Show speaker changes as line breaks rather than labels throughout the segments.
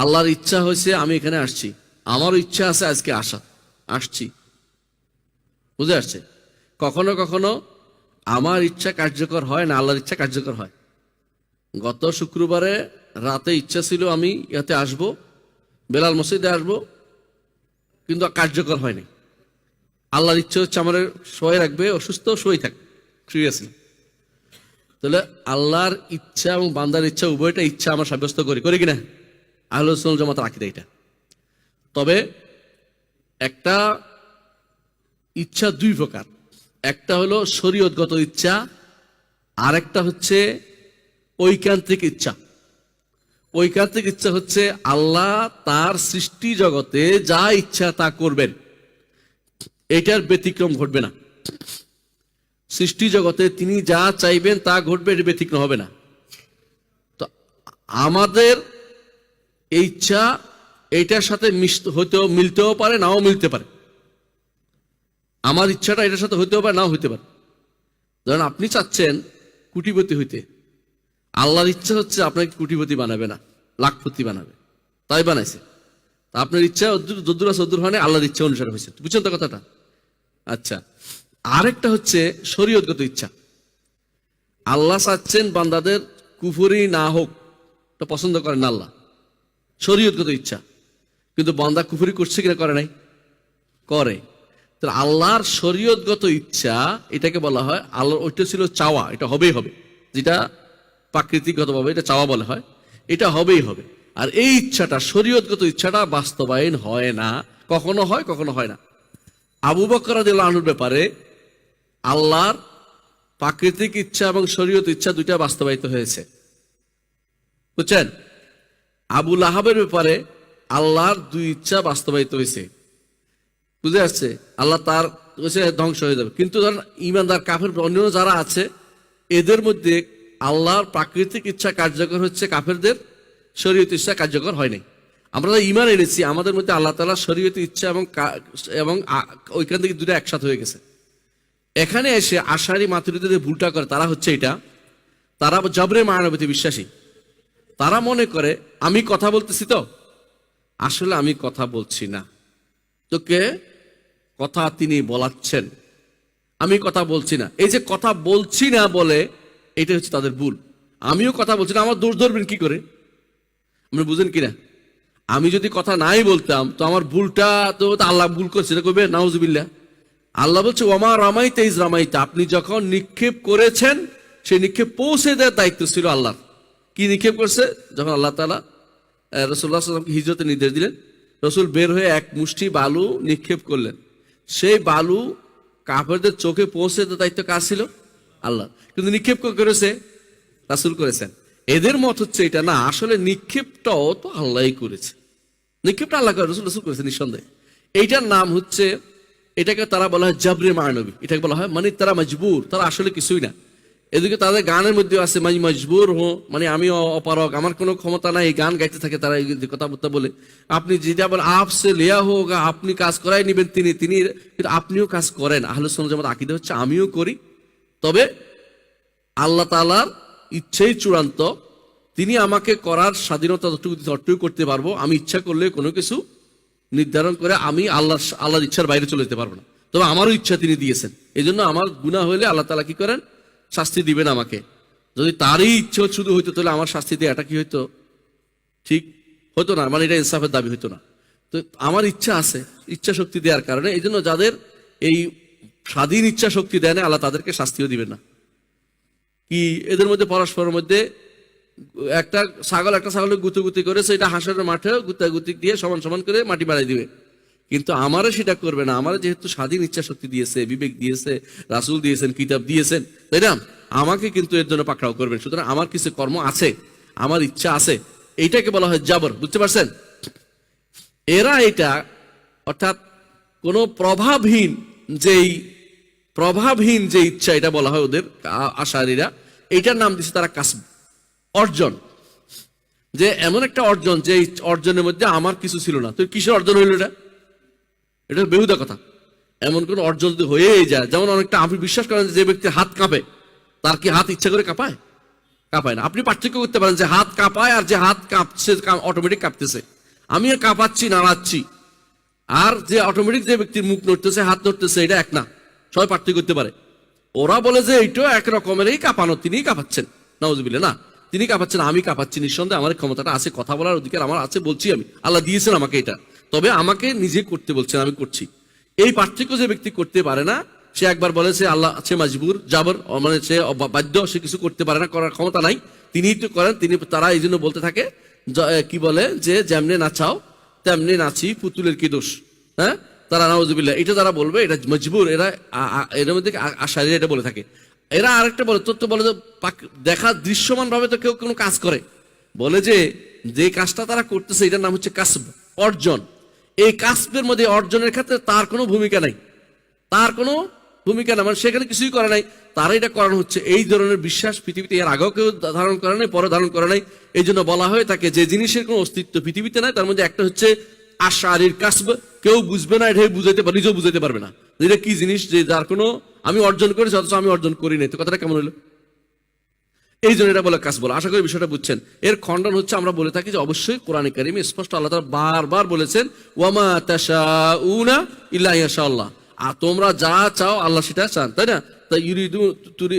আল্লাহর ইচ্ছা হয়েছে আমি এখানে আসছি। আমারও ইচ্ছা আছে আজকে আসা। আসছি। বুঝে আসছে? কখনো কখনো আমার ইচ্ছা কার্যকর হয় না আল্লাহর ইচ্ছা কার্যকর হয়। গত শুক্রবারে রাতে ইচ্ছা ছিল আমি ইয়াতে আসব, বেলাল মসজিদে আসব, কিন্তু কার্যকর হয়নি। আল্লাহর ইচ্ছা হচ্ছে আমার শোয়ে রাখবে, অসুস্থ শোয়ে থাক শুয়ে আছি। তাহলে আল্লাহর ইচ্ছা এবং বান্দার ইচ্ছা, উভয়টা ইচ্ছা আমার সাব্যস্ত করি। করি কিনা আহলুসুল জমাত রাখি এটা। তবে একটা ইচ্ছা দুই প্রকার। একটা হলো শরীয়তগত ইচ্ছা আর একটা হচ্ছে ঐকান্তিক ইচ্ছা। ঐকান্তিক ইচ্ছা হচ্ছে আল্লাহ তার সৃষ্টি জগতে যা ইচ্ছা তা করবেন। এটার ব্যতিক্রম ঘটবে না। সৃষ্টি জগতে তিনি যা চাইবেন তা ঘটবে এটা ব্যতিক্রম হবে না। তো আমাদের এই ইচ্ছা এইটার সাথে মিশতে, হইতেও মিলতেও পারে, নাও মিলতে পারে। আমার ইচ্ছাটা এটার সাথে হইতেও পারে, নাও হইতে পারে। ধরেন আপনি চাচ্ছেন কুটিপতি হইতে। আল্লাহর ইচ্ছা হচ্ছে আপনাকে কুটিপতি বানাবে না, লাখপতি বানাবে। তাই বানাইছে। তা আপনার ইচ্ছা যদ্দুর সদ্দুর হয় আল্লাহর ইচ্ছা অনুসারে হয়েছে। বুঝছেন তো কথাটা? আচ্ছা। আরেকটা হচ্ছে শরীয়তগত ইচ্ছা। আল্লাহ চাচ্ছেন বান্দাদের কুফরি না হোক তো পছন্দ করেন আল্লাহ। শরীয়তগত ইচ্ছা। কিন্তু বান্দা কুফরি করছে কিনা করে নাই? করে। তো আল্লাহর শরীয়তগত ইচ্ছা, এটাকে বলা হয় আল্লাহর, ওইটা ছিল চাওয়া, এটা হবেই হবে। যেটা প্রাকৃতিকগতভাবে এটা চাওয়া বলা হয়, এটা হবেই হবে। আর এই ইচ্ছাটা, শরীয়তগত ইচ্ছাটা বাস্তবায়ন হয় না, কখনো হয় কখনো হয় না। আবু বকর আনুর ব্যাপারে আল্লাহর প্রাকৃতিক ইচ্ছা এবং শরীয়ত ইচ্ছা দুইটা বাস্তবায়িত হয়েছে। বুঝছেন? আবুল আহাবের ব্যাপারে আল্লাহর দুই ইচ্ছা বাস্তবায়িত হয়েছে। বুঝে আসছে? আল্লাহ তার হচ্ছে ধ্বংস হয়ে যাবে। কিন্তু ধরেন ইমানদার, কাফের অন্য যারা আছে, এদের মধ্যে আল্লাহর প্রাকৃতিক ইচ্ছা কার্যকর হচ্ছে কাফেরদের শরীয়ত ইচ্ছা কার্যকর হয়নি আমরা যারা ইমান এনেছি, আমাদের মধ্যে আল্লাহ তালা শরীয়ত ইচ্ছা এবং এবং ওইখান থেকে দুটো একসাথে হয়ে গেছে। এখানে এসে আশারি মাতৃদের ভুলটা করে, তারা হচ্ছে এটা। তারা জবরে মানবতী বিশ্বাসী। তারা মনে করে, আমি কথা বলতেছি তো? আসলে আমি কথা বলছি না। তোকে কথা তিনি বলাচ্ছেন। আমি কথা বলছি না। এই যে কথা বলছি না বলে এটা হচ্ছে তাদের ভুল। আমিও কথা বলছি না, আমার দোষ ধরবেন কি করে? আপনি বুঝেন কিনা? আমি যদি কথা নাই বলতাম, তো আমার ভুলটা তো আল্লাহ ভুল করছে। এটা কবে নাউজুবিল্লাহ। আল্লাহ বলছে, ওমা রামাইতে ইজ রামাইতে। আপনি যখন নিক্ষেপ করেছেন, সেই নিক্ষেপ পৌঁছে দেওয়ার দায়িত্ব ছিল আল্লাহর। কি নিক্ষেপ করছে? যখন আল্লাহ তালা রসুল্লাহ সাল্লামকে হিজরতে নির্দেশ দিলেন, রসুল বের হয়ে এক মুষ্টি বালু নিক্ষেপ করলেন। সেই বালু কাফেরদের চোখে পৌঁছে তো দায়িত্ব কার ছিল? আল্লাহ। কিন্তু নিক্ষেপ করেছে? রাসুল করেছেন। এদের মত হচ্ছে এটা না, আসলে নিক্ষেপটাও তো আল্লাহই করেছে। নিক্ষেপটা আল্লাহ রসুল রসুল করেছে নিঃসন্দেহে। এইটার নাম হচ্ছে, এটাকে তারা বলা হয় জাবরে মায়ানবী এটাকে বলা হয় মানে তারা মজবুর। তারা আসলে কিছুই না। এদিকে তাদের গানের মধ্যে আছে, মাই মজবুর হো মানে আমি অপারক আমার কোনো ক্ষমতা নাই গান গাইতে থাকে তারা, এই কথাবার্তা বলে। আপনি যেটা বলেন আপ সে লিয়া হোক আপনি কাজ করাই নেবেন তিনি তিনি কিন্তু আপনিও কাজ করেন। আহলুসন যেমন আকিদা হচ্ছে, আমিও করি। তবে আল্লাহ তালার ইচ্ছেই চূড়ান্ত, তিনি আমাকে করার স্বাধীনতা যতটুকু দিতে ততটুকু করতে পারব। আমি ইচ্ছা করলে কোনো কিছু নির্ধারণ করে আমি আল্লাহর আল্লাহর ইচ্ছার বাইরে চলে যেতে পারব না। তবে আমারও ইচ্ছা তিনি দিয়েছেন। এই জন্য আমার গুণা হলে আল্লাহ তালা কি করেন? শাস্তি দিবেন আমাকে। যদি তারই ইচ্ছে শুধু হইতো, তাহলে আমার শাস্তি দেওয়াটা কি হইতো? ঠিক হতো না মানে এটা ইনসাফের দাবি হতো না। তো আমার ইচ্ছা আছে, ইচ্ছা শক্তি দেওয়ার কারণে এই জন্য যাদের এই স্বাধীন ইচ্ছা শক্তি দেয় না, আল্লাহ তাদেরকে শাস্তিও দিবেন না। কি, এদের মধ্যে পরস্পরের মধ্যে একটা ছাগল, একটা ছাগলের গুতি করে, সেটা হাঁসের মাঠে গুতাগুতি দিয়ে সমান সমান করে মাটি বাড়াই দিবে। কিন্তু আমারও সেটা করবে না। আমার যেহেতু স্বাধীন ইচ্ছা শক্তি দিয়েছে, বিবেক দিয়েছে, রাসুল দিয়েছেন, কিতাব দিয়েছেন, তাই না? আমাকে কিন্তু এর জন্য পাকড়াও করবেন। সুতরাং আমার কিছু কর্ম আছে, আমার ইচ্ছা আছে। এইটাকে বলা হয় জাবর, বুঝতে পারছেন? এরা এটা, অর্থাৎ কোনো প্রভাবহীন যেই, প্রভাবহীন যে ইচ্ছা, এটা বলা হয় ওদের আশারীরা এইটার নাম দিচ্ছে তারা কাসব, অর্জন। যে এমন একটা অর্জন, যে অর্জনের মধ্যে আমার কিছু ছিল না। তো কিসের অর্জন হইল এটা? এটা বেহুদা কথা। এমন কোন অর্জন যদি হয়েই যায়, যেমন অনেকটা আপনি বিশ্বাস করেন যে ব্যক্তির হাত কাঁপে, তার কি হাত ইচ্ছা করে কাঁপায়? কাঁপায় না। আপনি পার্থক্য করতে পারেন যে হাত কাঁপায় আর যে হাত কাঁপছে অটোমেটিক কাঁপতেছে। আমি কাঁপাচ্ছি, নাড়াচ্ছি। আর যে অটোমেটিক যে ব্যক্তির মুখ নড়তেছে, হাত নড়তেছে, এটা এক না। সবাই পার্থক্য করতে পারে। ওরা বলে যে এইটাও এক রকমেরই কাঁপানো, তিনিই কাঁপাচ্ছেন। নওয়াজবিল্লা না। তিনি কাঁপাচ্ছেন, আমি কাঁপাচ্ছি, নিঃসন্দেহে আমার ক্ষমতাটা আছে, কথা বলার অধিকার আমার আছে, বলছি আমি। আল্লাহ দিয়েছেন আমাকে এটা। তবে আমাকে নিজে করতে বলছেন, আমি করছি। এই পার্থক্য যে ব্যক্তি করতে পারে না, সে একবার বলে সে আল্লাহ আছে মাজবুর যাবর মানে সে বাধ্য, সে কিছু করতে পারে না, করার ক্ষমতা নাই। তিনিই তো করেন, তিনি তারা এই জন্য বলতে থাকে কি বলে যে যেমনে নাচাও তেমনি নাচি পুতুলের কি দোষ? হ্যাঁ? তারা নাউজুবিল্লাহ, এটা তারা বলবে, এটা মজবুর, এরা এর মধ্যে আশারি এটা বলে থাকে। এরা আরেকটা বলে তোর তো বলে যে দেখা দৃশ্যমান ভাবে তো কেউ কোনো কাজ করে। বলে যে যে কাজটা তারা করতেছে, এটার নাম হচ্ছে কাসব, অর্জন। এই কাস্পের মধ্যে অর্জনের ক্ষেত্রে তার কোনো ভূমিকা নাই। তার কোনো ভূমিকা না মানে সেখানে কিছুই করে নাই। তারা এটা করানো হচ্ছে, এই ধরনের বিশ্বাস পৃথিবীতে এর আগেও কেউ ধারণ করে নাই পরে ধারণ করে নাই এই জন্য বলা হয় তাকে যে জিনিসের কোনো অস্তিত্ব পৃথিবীতে নাই, তার মধ্যে একটা হচ্ছে আশারির কাসব। কেউ বুঝবে না এটা বুঝাইতে পারে, নিজেও বুঝাইতে পারবে না। এটা কি জিনিস, যে যার কোনো আমি অর্জন করেছি, অথচ আমি অর্জন করি নাই। তো কথাটা কেমন হলো এই জন্য এটা বলে কাজ বলে আশা করি বিষয়টা বুঝছেন। এর খণ্ডন হচ্ছে আমরা বলে থাকি যে অবশ্যই কোরআনে কারিমে স্পষ্ট আল্লাহ তাআলা বারবার বলেছেন, ওয়ামা তাশাউনা ইল্লা ইয়াশাআল্লাহ। আর তোমরা যা চাও আল্লাহ সেটা চান, তাই না? তাই ইউরিদু, তুরি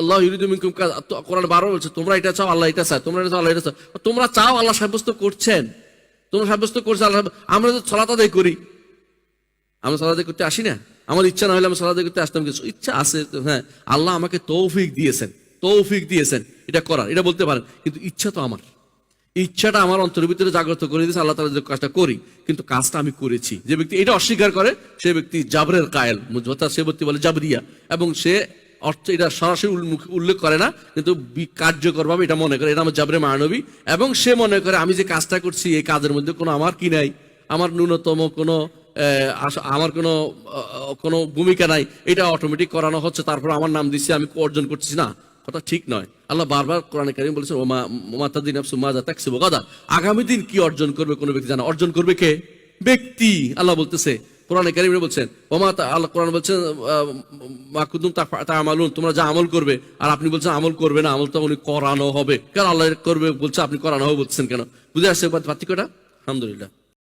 আল্লাহ ইউরিদু মিনকুম কাজ কোরআন বারবার বলছে, তোমরা এটা চাও আল্লাহ এটা চায়, তোমরা এটা চাও আল্লাহ এটা চাও তোমরা চাও আল্লাহ সাব্যস্ত করছেন। তোমরা সাব্যস্ত করছে আল্লাহ আমরা তো ছলাত আদায় করি। আমরা সালাদে করতে আসি না? আমার ইচ্ছা না হলে আমি সালাদে করতে আসতাম কিছু। ইচ্ছা আছে হ্যাঁ আল্লাহ আমাকে তৌফিক দিয়েছেন। তৌফিক দিয়েছেন। এটা করার, এটা বলতে পারেন, কিন্তু ইচ্ছা তো আমার। ইচ্ছাটা আমার অন্তরের ভিতরে জাগ্রত করে দিয়েছে, আল্লাহ তালা যে কাজটা করি, কিন্তু কাজটা আমি করেছি। যে ব্যক্তি এটা অস্বীকার করে, সে ব্যক্তি জাবরের কায়েল মুজবতা সে ব্যক্তি বলে জাবরিয়া, এবং সে অর্থ, এটা সরাসরি উল্লেখ- করে না, কিন্তু কার্যকরভাবে এটা মনে করে, এটা আমার জাবরে মানবী এবং সে মনে করে, আমি যে কাজটা করছি, এই কাজের মধ্যে কোনো আমার কি নাই, আমার ন্যূনতম কোনো আমার কোনো কোনো ভূমিকা নাই, এটা অটোমেটিক করানো হচ্ছে, তারপর আমার নাম দিচ্ছি, আমি অর্জন করছি না। কথা ঠিক নয়। আল্লাহ বারবার কোরআন কারিম বলেছেন, ওমা গাদা। আগামী দিন কি অর্জন করবে কোনো ব্যক্তি জানা অর্জন করবে কে? ব্যক্তি, আল্লাহ বলতেছে। কোরআনে কারিমে বলছেন, ওমা আল্লাহ কোরআন বলছেন মাকুদুম তা আমালুন তোমরা যা আমল করবে। আর আপনি বলছেন, আমল করবে না আমল তো উনি করানো হবে। কেন আল্লাহ করবে, বলছে, আপনি করানো হবে বলছেন কেন? বুঝে আসছে পার্থক্যটা? আলহামদুলিল্লাহ।